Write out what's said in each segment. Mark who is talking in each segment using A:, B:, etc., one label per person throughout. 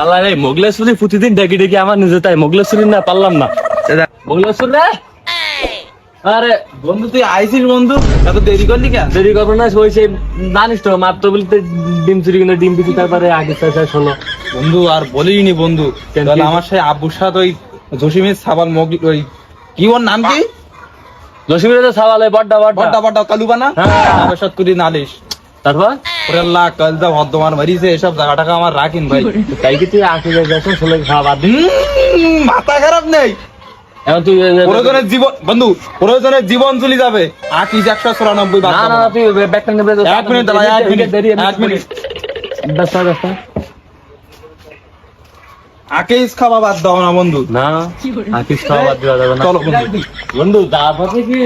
A: আল্লাহ রে মোগলেশ্বরী প্রতিদিন ডেকে ডেকে আমার নিজে তাই মোগলেশ্বরী না পারলাম না। মোগলেশ্বর রে? আরে
B: বন্ধু তুই আইসিস বন্ধু? এত দেরি করলি কেন?
A: দেরি করব না ওই সেই জানিস তো মাত্র বলতে ডিম চুরি কিনে ডিম পিছু তারপরে আগে হলো।
B: বন্ধু আর বলিনি বন্ধু। তাহলে আমার সেই আব্বুর সাথে ওই জসিমের সাবাল মগ ওই কি ওর নাম কি?
A: তো সাবালে বড্ডা
B: বড়টা
A: বড্ডা
B: বড়টা কালুবানা?
A: হ্যাঁ।
B: করি নালিশ।
A: তারপর?
B: ওরে আল্লাহ মারিছে এসব জায়গা টাকা আমার রাখিন ভাই
A: তাই কি তুই আঁকি ষোলো খাওয়া
B: মাথা খারাপ নেই
A: এখন তুই
B: প্রয়োজনের জীবন বন্ধু প্রয়োজনের জীবন চলে যাবে আকিস একশো চুরানব্বই
A: না না
B: দেবো
A: না
B: না।
A: তুই ব্যাগটা নেবে
B: এক মিনিট দাঁড়া, এক মিনিট, এক মিনিট।
A: ব্যস্ত ব্যস্ত
B: আকিস খাওয়া বাদ দাও না বন্ধু
A: না আকিস খাওয়া বাদ দেওয়া যাবে না
B: চলো বন্ধু
A: বন্ধু তারপরে কি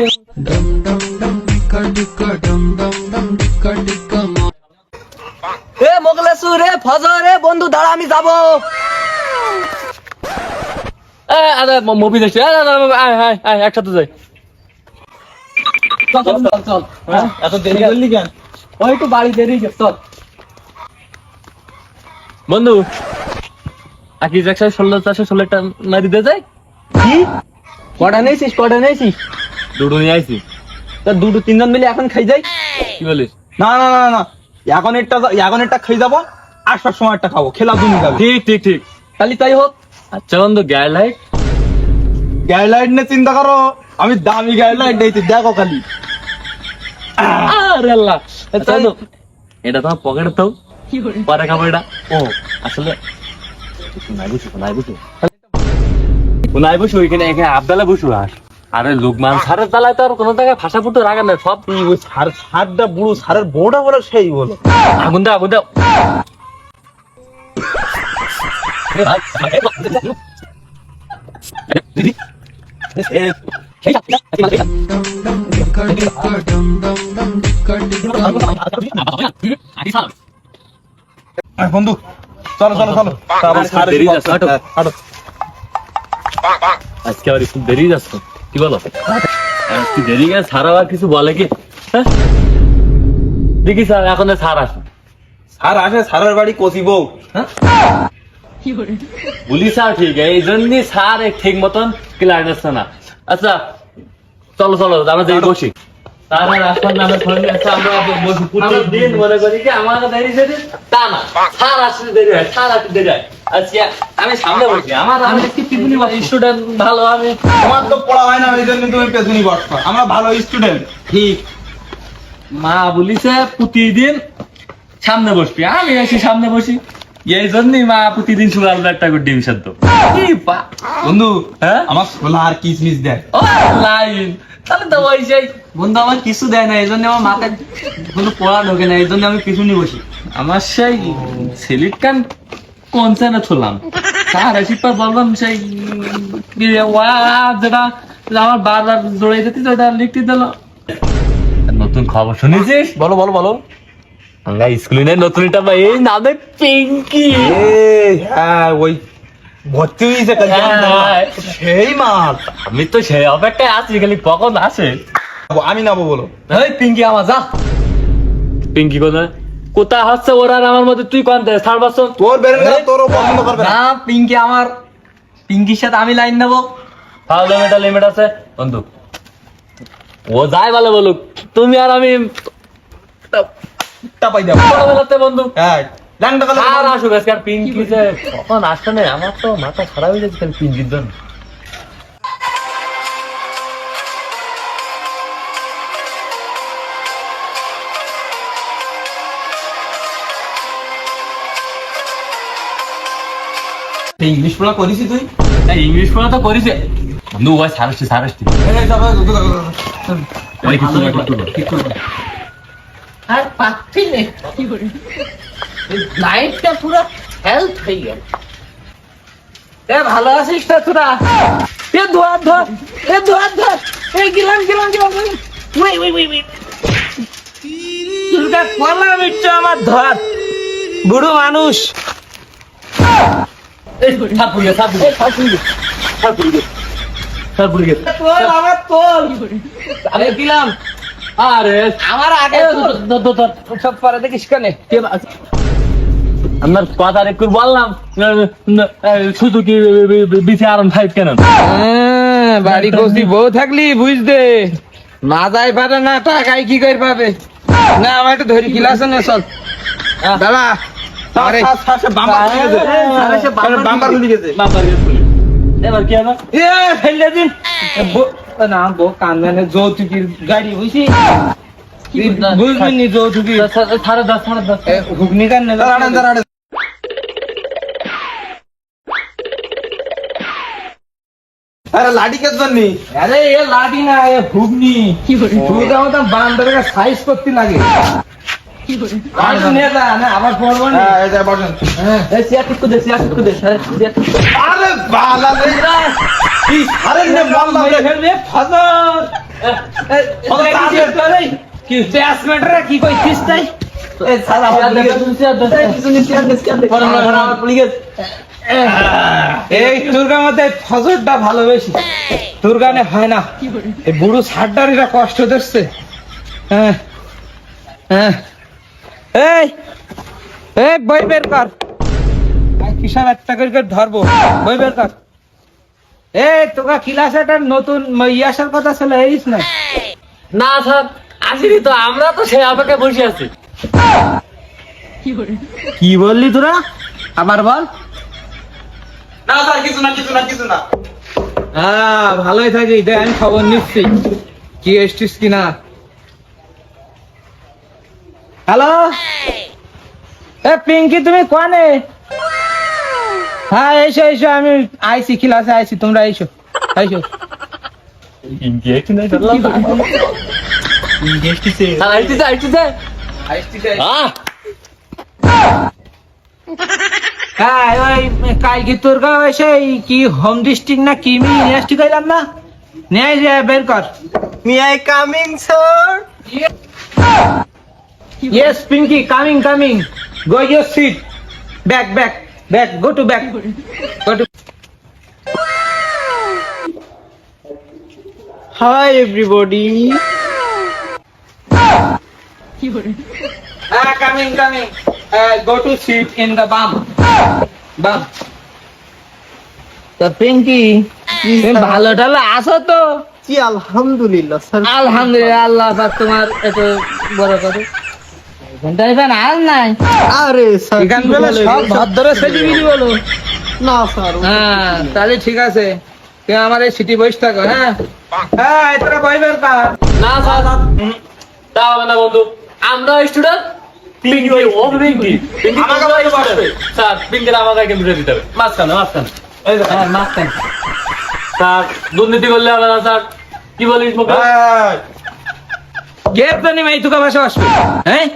C: এ মোগলেশ্বর রে ফজর রে বন্ধু দাঁড়া আমি যাব।
A: মুভি দেখছি। আরে, আরে, আরে, আয় আয় আয় একসাথে যাই।
C: চল চল চল চল
B: এত দেরি করলি কেন?
C: ওই একটু বাড়ি দেরি চল।
A: বন্ধু ষোলো চারশো ষোলোটা মারি দিয়ে যায়
C: কি? কটা নিয়েছিস কটা নিয়েছিস?
A: দুটো নিয়ে আইছি।
C: তা দুটো তিনজন মিলে এখন খাই যাই?
A: কি বলিস?
B: না না না না। এখন একটা এখন একটা খেয়ে যাব আসার সময় একটা খাব। খেলা তুমি যাবে।
A: ঠিক ঠিক ঠিক।
C: তাহলে তাই হোক।
A: আচ্ছা বন্ধু গ্যার লাইট
B: গাইডলাইন নিয়ে চিন্তা করো। আমি দামি গাইডলাইন দিয়েছি দেখো খালি।
A: আরে আল্লাহ। আচ্ছা বন্ধু, এটা তোমার পকেটে তো পরে খাব এটা। ও আসলে নাই বুঝু নাই বুঝু নাই বুঝু এখানে এখানে আবদালা বুঝু আর। আরে লোকমান সারের তালায় তো আর কোনো জায়গায় ফাঁসা ফুটো রাখা না সব
B: তুই ওই সার সারটা বুড়ো সারের বউটা বলো সেই বলো।
A: আগুন দাও আগুন দাও।
B: বন্ধু চলো চলো চলো।
A: আরে। আজকে আবার একটু দেরি যাচ্ছে। কি বলো? দেরি গেছে সার আবার কিছু বলে কি? হ্যাঁ? দেখি স্যার এখন সার আসে।
B: সার আসে সারের বাড়ি কচি বউ। হ্যাঁ?
A: বলি স্যার ঠিক এই জন্য স্যার ঠিক মতন ক্লিয়ার আসছে না। আচ্ছা চলো চলো আমরা যাই বসি। আর আসবার নামে আছে আমরা বসি প্রতিদিন মনে করি কি আমার দেরি দেরি তা না দেরি হয় দেরি হয়। আজকে আমি সামনে বসি আমার আমি একটি টিফিনি স্টুডেন্ট ভালো আমি
B: তোমার তো পড়া হয় না ওই জন্য তুমি পেছনি বস আমরা ভালো স্টুডেন্ট
A: ঠিক। মা বলিছে প্রতিদিন সামনে বসবি। আমি আসি সামনে বসি। এই জন্যই মা প্রতিদিন সুগার একটা করে ডিম সেদ্ধ।
B: বন্ধু
A: হ্যাঁ?
B: আমার ছোলা আর কিসমিস দেয়।
A: ও লাইন। তাহলে তো ওই সেই
C: বন্ধু আমার কিছু দেয় না এই জন্য আমার মাথায় কোনো পড়া ঢোকে না এই জন্য আমি পিছনে বসি।
A: আমার সেই সিলিট কান কোন সেনে ছুলাম স্যার আসি বললাম সেই ওয়া যেটা আমার বারবার জড়াই দিতে ওটা লিখতে দিল। নতুন খবর শুনেছিস?
B: বলো বলো বলো।
A: আমরা স্কুলে নতুন এটা ভাই। এই নামে পিঙ্কি।
B: হ্যাঁ ওই ভর্তি হয়েছে
A: হ্যাঁ।
B: সেই মাল
A: আমি তো সেই অপেক্ষায় আছি খালি কখন আসে?
B: আমি নাবো বলো।
C: এই পিঙ্কি আমার যা।
A: পিঙ্কি কোথায়? কোথায় হচ্ছে ওরা আমার মধ্যে? তুই কোন দেয়
B: তোর বেরেন গেলে পছন্দ করবে না।
C: পিঙ্কি আমার। পিঙ্কির সাথে আমি লাইন নেব।
A: ফাউল লিমিট লিমিট আছে। বন্ধু ও যাই ভালো বলুক তুমি আর আমি
B: টাপাই দেবো।
A: ছোটবেলাতে বন্ধু।
B: হ্যাঁ ল্যাংটা কালো
A: আর আসুক আজকে আর পিঙ্কি যে কখন আসছে না আমার তো মাথা খারাপ হয়ে যাচ্ছে পিঙ্কির জন্য।
B: ইংলিশ পড়া করিস তুই?
A: ইংলিশ পড়া তো করিছে। বন্ধু ওই সারস্তি সারস্তি
B: এই যাবে
A: ওই কিছু না, কিছু না।
D: আর পাচ্ছি না। লাইফটা পুরো হেলথ হয়ে গেল।
C: এ ভালো আছিস না তোরা? এ ধোয়া ধর এ ধোয়া ধর এ গিলাম গিলাম গিলাম। গিলাম।
D: ওই ওই ওই ওই।
C: দুর্গা কলা মিটছে আমার ধর। বুড়ো মানুষ। আমার তোল আমি দিলাম
A: আরে
C: আমার আগে
A: এ, ধর, ধর, ধর, ধর।
C: সব পরে দেখিস কেন?
A: আপনার কথা একটু বললাম সুজুকি বিসি আর ফাইভ কেন
C: হ্যাঁ, বাড়ি কষি বউ থাকলি বুঝতে মাজাই পারে না টাকাই কি করে পাবে? না আমার একটু ধরি কিলাস না চল। দাদা
B: খুলে গেছে। গেছে।
A: এবার কি হবে?
C: এ ফেলে দিন। বউ- না বউ কান্দানে যৌতুকির গাড়ি বুঝছি বুঝবি নি যৌতুকি
A: সাড়ে দশ সাড়ে দশ
C: এ, হুগনি কান নেবে
B: স্যার, আড়ান, স্যার, আড়ান। আরে লাঠি কে জন্য?
C: আরে এ লাঠি না এ হুগনি হুগা মতন বান্দরের সাইজ করতে লাগে। আর
B: হ্যাঁ
C: হ্যাঁ।
A: করে করে করে।
B: আরে বালা কি আরে নে
C: ফেলবে কি কইছিস তাই?
B: এ সারা।
C: এই দুর্গার মধ্যে ফজরটা ভালোবেসি দুর্গানে হয় না। এই বুড়ো সারডারিরা কষ্ট দিচ্ছে হ্যাঁ হ্যাঁ এই এই বই বের কর। আর একটা করে ধরবো? বই বের কর। এই তোকা ক্লাস একটা নতুন ইয়াসার কথা ছিল এইস না?
A: না স্যার আসিনি তো আমরা তো বসে আছি।
C: কি বললি তোরা? আবার বল।
B: না স্যার কিছু না কিছু না কিছু না।
C: হ্যাঁ ভালোই থাকি দেখ আমি খবর নিচ্ছি। কি এসছিস কিনা হ্যালো এ পিঙ্কি তুমি কোয়ানে হ্যাঁ এসো এসো আমি আইসি ক্লাসে আইসি তোমরা এসো এসো। হ্যাঁ ওই কালকে তোর গাঁও এসে কি হোম ডিস্ট্রিক্ট না কি মি ইউনিভার্সিটি কইলাম না? নিয়ে যে বের কর।
B: May I coming sir
C: Yes, Pinky, coming, coming. Go your seat. Back, back, back. Go to back. Go to.
B: Hi everybody
C: Ah, coming, coming. Uh, go to seat in the bum. Bum. তো পিঙ্কি তুমি ভালো টালো আসো তো
B: জি আলহামদুলিল্লাহ sir
C: আলহামদুলিল্লাহ আল্লাহ তোমার এত বড় করে ঘন্টায় আর নাই।
B: আরে
C: এখান বেলা সব ভদ্র সেলিব্রিটি বলো
B: না স্যার।
C: হ্যাঁ তাহলে ঠিক আছে। তুমি আমার এই সিটি বসে থাকো হ্যাঁ? হ্যাঁ
A: না। স্যার। তা হবে না বন্ধু। আমরা স্টুডেন্ট। স্যার আমাকে কেন্দ্রে দিতে হবে। মাঝখানে মাঝখানে।
C: হ্যাঁ মাঝখানে।
A: স্যার দুর্নীতি করলে হবে না স্যার। কি বলিস মুখে
B: এই,
C: গেট তো নেই তুকা বসবে। হ্যাঁ?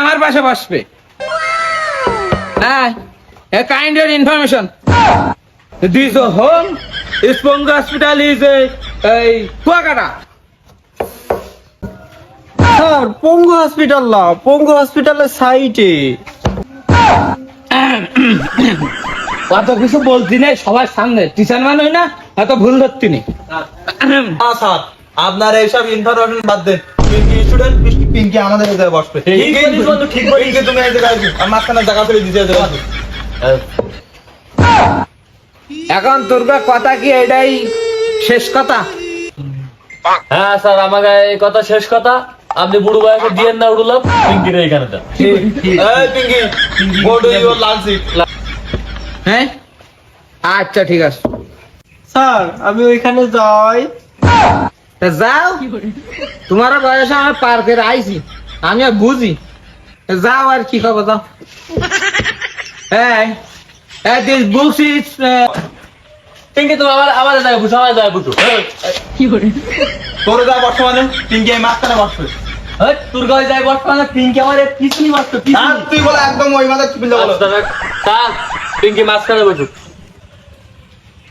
C: আমার পাশে বসবে। হ্যাঁ a kind of information this home hospital is এই কুয়াকাটা।
B: স্যার পঙ্গু হসপিটাল না পঙ্গু হসপিটালের সাইটে
C: কত কিছু বলতি না সবার সামনে। টিচার মানুষ না এত ভুল ধরতি নি।
B: স্যার আপনার এইসব ইনফরমেশন বাদ দেন। স্টুডেন্ট পিঙ্কি আমাদের জায়গায় বসবে।
A: ঠিক বলিস বন্ধু, ঠিক বলিস।
B: পিঙ্কি তুমি এই জায়গায় আর মাঝখানে জায়গা করে দিতে
C: এখন তোর কথা কি এটাই শেষ কথা?
A: হ্যাঁ স্যার আমাকে এই কথা শেষ কথা। আপনি বুড়ো বয়সে দিয়েন না উড়ুলাম
B: পিঙ্কি টু ইওর সিট
C: হ্যাঁ? আচ্ছা ঠিক আছে।
B: স্যার আমি ওইখানে যাই।
C: তা যাও। তোমার বয়সে আমি পার্কের আইছি। আমি আর বুঝি। যাও আর কি খবর যাও। দিস বুকস ইজ
A: পিঙ্কি তুমি আমার আমাদের জায়গায় বুঝো আমার জায়গায় বুঝো।
B: তোর যা বর্তমানে পিঙ্কি এই মাঝখানে বসবে
A: তোর গায়ে যায় বর্তমানে পিঙ্কি আমার পিছনি মারতো
B: তুই বলে একদম ওই মাথা কি বলো
A: স্যার পিঙ্কি মাঝখানে বসো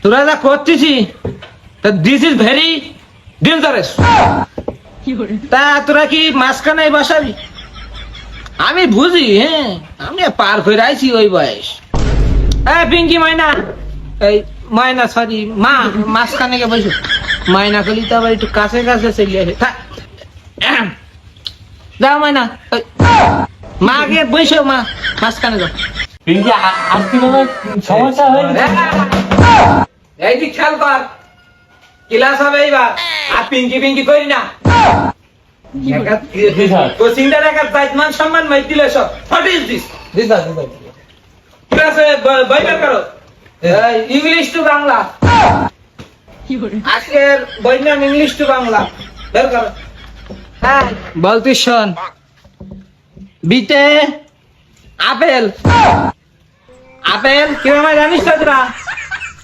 C: তোরা যা করতেছি তা দিস ইজ ভেরি ডেঞ্জারাস তা তোরা কি মাঝখানে বসাবি? আমি বুঝি হ্যাঁ আমি পার করে আইছি ওই বয়স। হ্যাঁ পিঙ্কি মাইনা এই ময়না সরি মা মাঝখানে গে বসো। মাইনা কলি তো আবার একটু কাছে কাছে চলে আসে। যাও ময়না ওই, মা আগে বইসো মা মাঝখানে যাও।
A: পিঙ্কি আর কি সমস্যা হয়েছে
C: এই খেয়াল কর ক্লাস হবে এইবার। আর পিঙ্কি পিঙ্কি করি না।
A: জি স্যার
C: কোচিংটা দেখার দায়িত্ব সম্মান মাই দিলে সব হোয়াট ইজ দিস ক্লাসে করো। English to Bangla. আজকের ইংলিশ টু বাংলা। বের করো। হ্যাঁ। বলতি শোন বিতে আপেল? আপেল কিরম জানিস তো তোরা?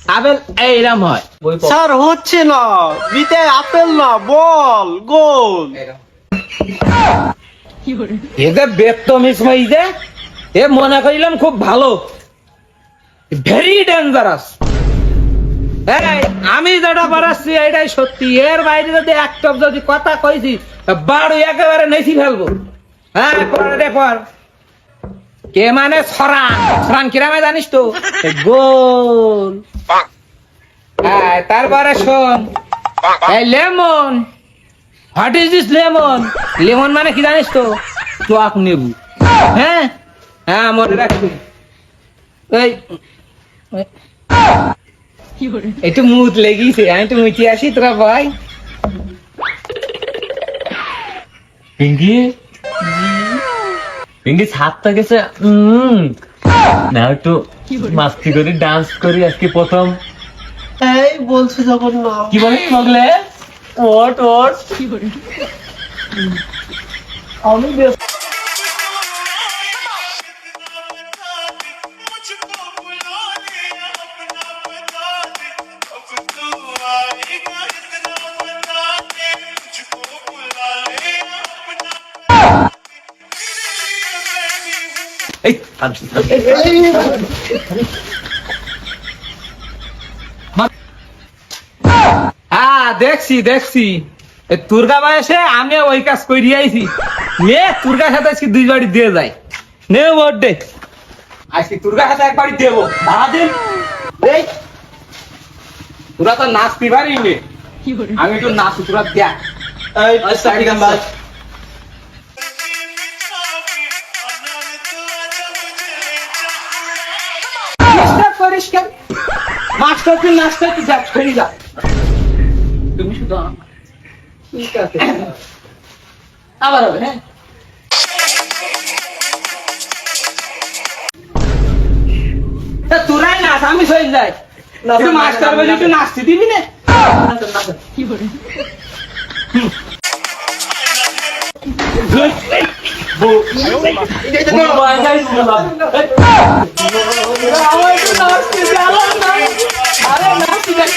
C: আপেল এইরম হয়।
E: স্যার হচ্ছে না। বিতে আপেল না বল গোল।
C: এদের বেত্তমিস মাইজে এ মনে করিলাম খুব ভালো। ভেরি ডেঞ্জারাস আমি যেটা বাড়াচ্ছি এটাই সত্যি। এর বাইরে যদি একটা যদি কথা কইছি বাড়ু একেবারে নেছি ফেলব। হ্যাঁ পরে পর কে মানে সরান সরান কিরামে জানিস তো? গোল। হ্যাঁ তারপরে শোন। Lemon. What is this lemon? Lemon মানে কি জানিস তো? টক নেবু। হ্যাঁ? হ্যাঁ মনে রাখবি। এই, একটু মুখ লেগেছে, আমি তো মুচি আসি, তোরা ভাই
A: পিঙ্কি? পিঙ্কি হাতটা গেছে উম। না একটু মাস্তি করি ডান্স করি আজকে প্রথম।
E: এই বলছো যখন
A: কি বলে মগলে ওট ওট।
E: আমি ব্যস্ত
C: হ্যাঁ দেখছি দেখছি। এ তুর্গা বয়সে আমি ওই কাজ করি আইছি। নে তুর্গা সাথে আজকে দুই বাড়ি দিয়ে যায় নে দে। আজকে তুর্গা সাথে এক বাড়ি দেবো দিন। তোরা তো নাচতে পারি নে। আমি একটু নাচি তোরা দেখ।
B: আচ্ছা, ঠিক আছে,
C: তুই নাচতে তুই যা ফেরি যা তুমি শুধু ঠিক আছে আবার হবে হ্যাঁ তোরাই নাচ আমি সই যাই মাস্টার বলে একটু নাচতে দিবি না আমার একটু নাচতে যা আরে না সিলেক্ট